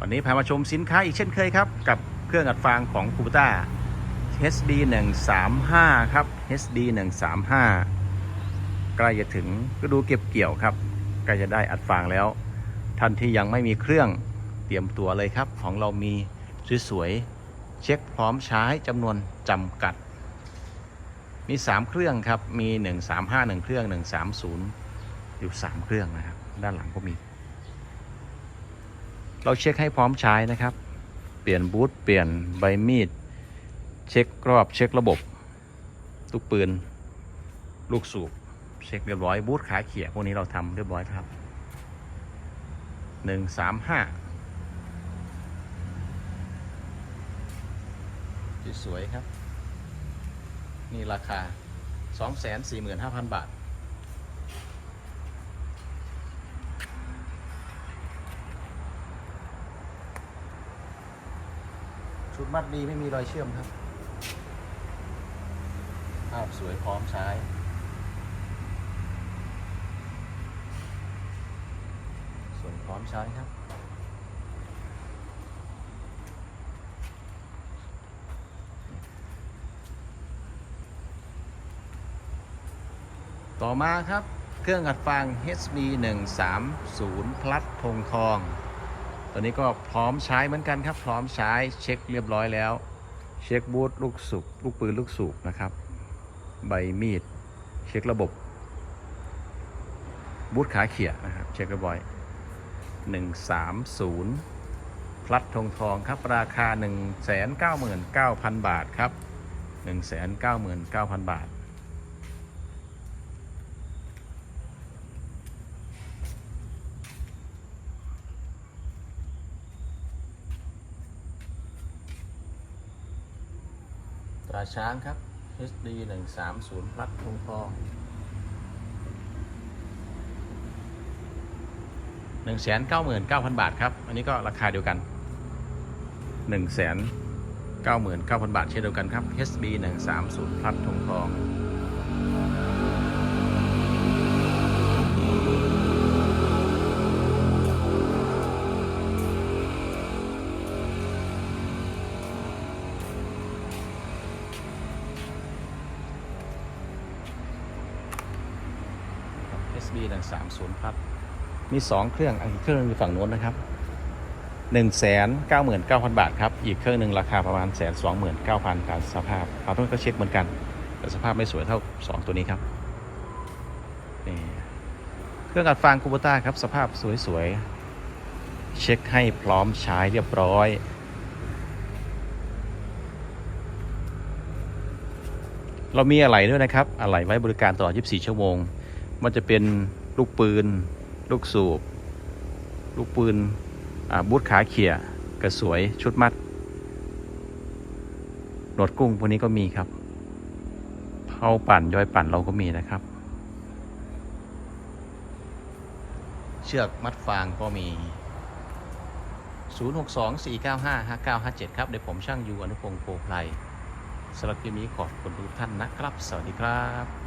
วันนี้พามาชมสินค้าอีกเช่นเคยครับ กับเครื่องอัดฟางของคูปต้า HD 135ครับ HD 135ใกล้จะถึงก็ดูเก็บเกี่ยวครับใกล้จะได้อัดฟางแล้ว ท่านที่ยังไม่มีเครื่องเตรียมตัวเลยครับ ของเรามีสวยๆเช็คพร้อมใช้จำนวนจำกัด มี 3 เครื่องครับ มี 135 1เครื่อง 130 อยู่ 3 เครื่องนะครับ ด้านหลังก็มี เราเช็คให้พร้อมใช้นะครับ เปลี่ยนบูทเปลี่ยนใบมีด เช็ครอบเช็คระบบ ลูกปืน ลูกสูบ เช็คเรียบร้อยบูทขาเขี่ยพวกนี้เราทำเรียบร้อยครับหนึ่งสามห้าสวยครับ นี่ราคา 245,000 บาท ชุดมัดดีไม่มีรอยเชื่อมครับภาพสวยพร้อมใช้สวยพร้อมใช้ครับต่อมาครับ เครื่องอัดฟาง HB 130พลัดธงทอง ตัวนี้ก็พร้อมใช้เหมือนกันครับ พร้อมใช้เช็คเรียบร้อยแล้ว เช็คบูทลูกสูบลูกปืนลูกสูบนะครับ ใบมีด เช็คระบบ บูทขาเขี่ยนะครับ เช็คเรียบร้อย 130พลัดทองทองครับ ราคา 199,000 บาทครับ 199,000 บาท ตราช้างครับ HD 130พลัดทงทอง199,000บาทครับ อันนี้ก็ราคาเดียวกัน199,000บาทเช่นเดียวกันครับ HB 130พลัดทงทอง SB 130ครับ มี2เครื่องอันอีกเครื่องนึงอยู่ฝั่งโน้นนะครับ199,000บาทครับ อีกเครื่องหนึ่งราคาประมาณ129,000การสภาพเอาทุกก็เช็คเหมือนกัน แต่สภาพไม่สวยเท่า2ตัวนี้ครับนี่เครื่องอัดฟางคูโบต้าครับสภาพสวยๆ เช็คให้พร้อมใช้เรียบร้อยเรามีอะไหล่ด้วยนะครับ อะไหล่ไว้บริการตลอด 24 ชั่วโมง มันจะเป็นลูกปืน ลูกสูบ ลูกปืนบูทขาเขี่ยกระสวยชุดมัดหนวดกุ้งพวกนี้ก็มีครับเผาปั่นย้อยปั่นเราก็มีนะครับ เชือกมัดฟางก็มี 0624955957 ครับ เดี๋ยวผมช่างยูอนุพงศ์โพไพรสำหรับคลิปนี้ขอบคุณทุกท่านนะครับ สวัสดีครับ